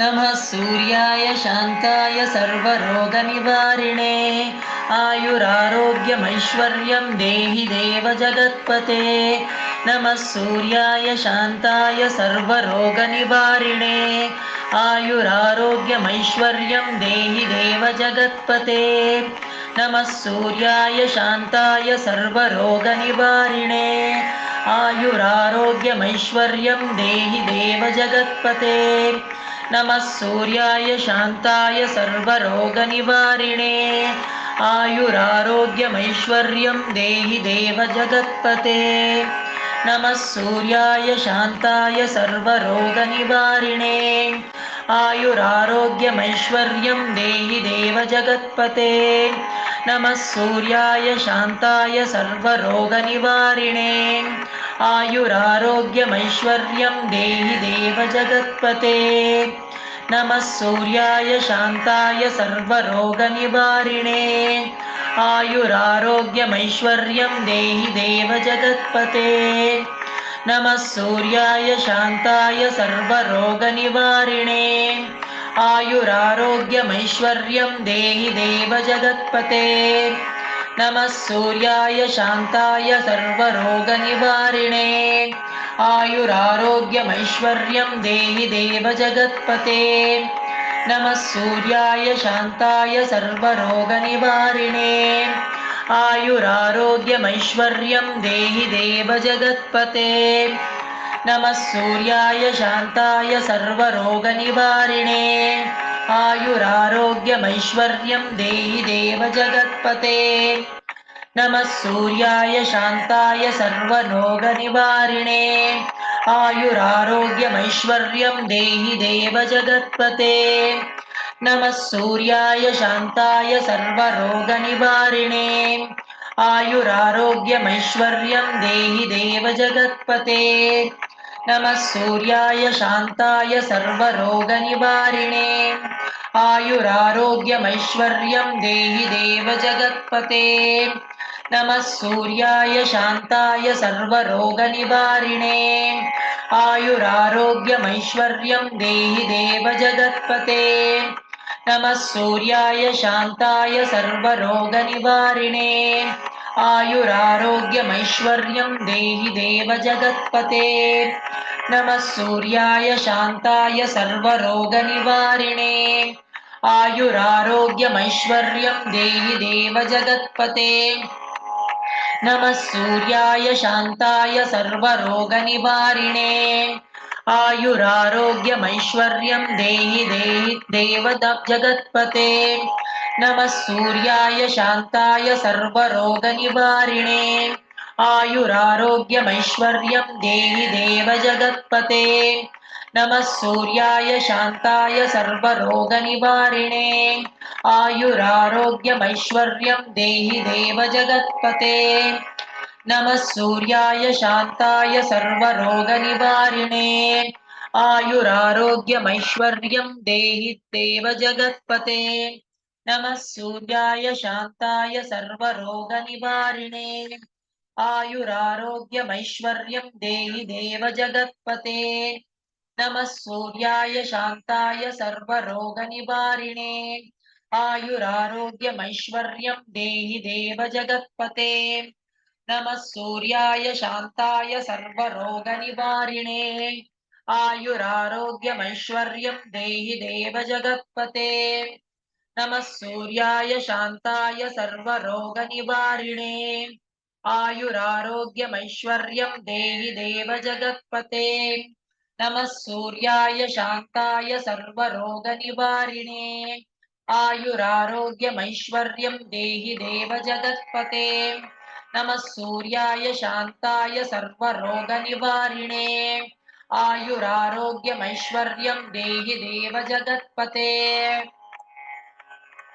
नमः सूर्याय शान्ताय सर्वरोगनिवारिणे। आयुरारोग्यमैश्वर्यं देहि देव जगत्पते नमः सूर्याय शान्ताय सर्वरोगनिवारिणे। आयुरारोग्यमैश्वर्यं देहि देव जगत्पते नमः सूर्याय शान्ताय सर्वरोगनिवारिणे। आयुरारोग्यमैश्वर्यं देहि देव जगत्पते नमः सूर्याय शान्ताय सर्वरोगनिवारिणे। आयुरारोग्यमैश्वर्यं देहि देव जगत्पते नमः सूर्याय शान्ताय सर्वरोगनिवारिणे। आयुरारोग्यमैश्वर्यं देहि देव जगत्पते नमः सूर्याय शान्ताय सर्वरोगनिवारिणे आयुरारोग्यमैश्वर्यं देहि देव जगत्पते नमः सूर्याय शान्ताय सर्वरोगनिवारिणे। आयुरारोग्यमैश्वर्यं देहि देव जगत्पते नमः सूर्याय शान्ताय सर्वरोगनिवारिणे। आयुरारोग्यमैश्वर्यं देहि देव जगत्पते नमः सूर्याय शान्ताय सर्वरोगनिवारिणे। आयुरारोग्यमैश्वर्यं देहि देव जगत्पते। नमः सूर्याय शान्ताय सर्वरोगनिवारिणे। आयुरारोग्यमैश्वर्यं देहि देव जगत्पते। नमः सूर्याय शान्ताय सर्वरोगनिवारिणे आयुरारोग्यमैश्वर्यं देहि देव जगत्पते। नमः सूर्याय शान्ताय सर्वरोगनिवारिणे। आयुरारोग्यमैश्वर्यं देहि देव जगत्पते। नमः सूर्याय शान्ताय सर्वरोगनिवारिणे। आयुरारोग्यमैश्वर्यं देहि देव जगत्पते नमः सूर्याय शान्ताय सर्वरोगनिवारिणे। आयुरारोग्यमैश्वर्यं देहि देव जगत्पते। नमः सूर्याय शान्ताय सर्वरोगनिवारिणे। आयुरारोग्यमैश्वर्यं देहि देव जगत्पते। नमः सूर्याय शान्ताय सर्वरोगनिवारिणे आयुरारोग्यमैश्वर्यं देहि देव जगत्पते नमः सूर्याय शान्ताय सर्वरोगनिवारिणे आयुरारोग्यमैश्वर्यं देहि देव जगत्पते नमः सूर्याय शान्ताय सर्वरोगनिवारिणे आयुरारोग्यमैश्वर्यं देहि देहि देव जगत्पते नमः सूर्याय शान्ताय सर्वरोगनिवारिणे आयुरारोग्यमैश्वर्यं देहि देव जगत्पते नमः सूर्याय शान्ताय सर्वरोगनिवारिणे आयुरारोग्यमैश्वर्यं देहि देव जगत्पते नमः सूर्याय शान्ताय सर्वरोगनिवारिणे आयुरारोग्यमैश्वर्यं देहि देव जगत्पते नमः सूर्याय शान्ताय सर्वरोगनिवारिणे आयुरारोग्यमैश्वर्यं देहि देव जगत्पते नमः सूर्याय शान्ताय सर्वरोगनिवारिणे आयुरारोग्यमैश्वर्यं देहि देव जगत्पते नमः सूर्याय शान्ताय सर्वरोगनिवारिणे आयुरारोग्यमैश्वर्यं देहि देव जगत्पते नमः सूर्याय शान्ताय सर्वरोगनिवारिणे आयुरारोग्यमैश्वर्यं देहि देव जगत्पते नमः सूर्याय शान्ताय सर्वरोगनिवारिणे आयुरारोग्यमैश्वर्यं देहि देव जगत्पते नमः सूर्याय शान्ताय सर्वरोगनिवारिणे आयुरारोग्यमैश्वर्यं देहि देव जगत्पते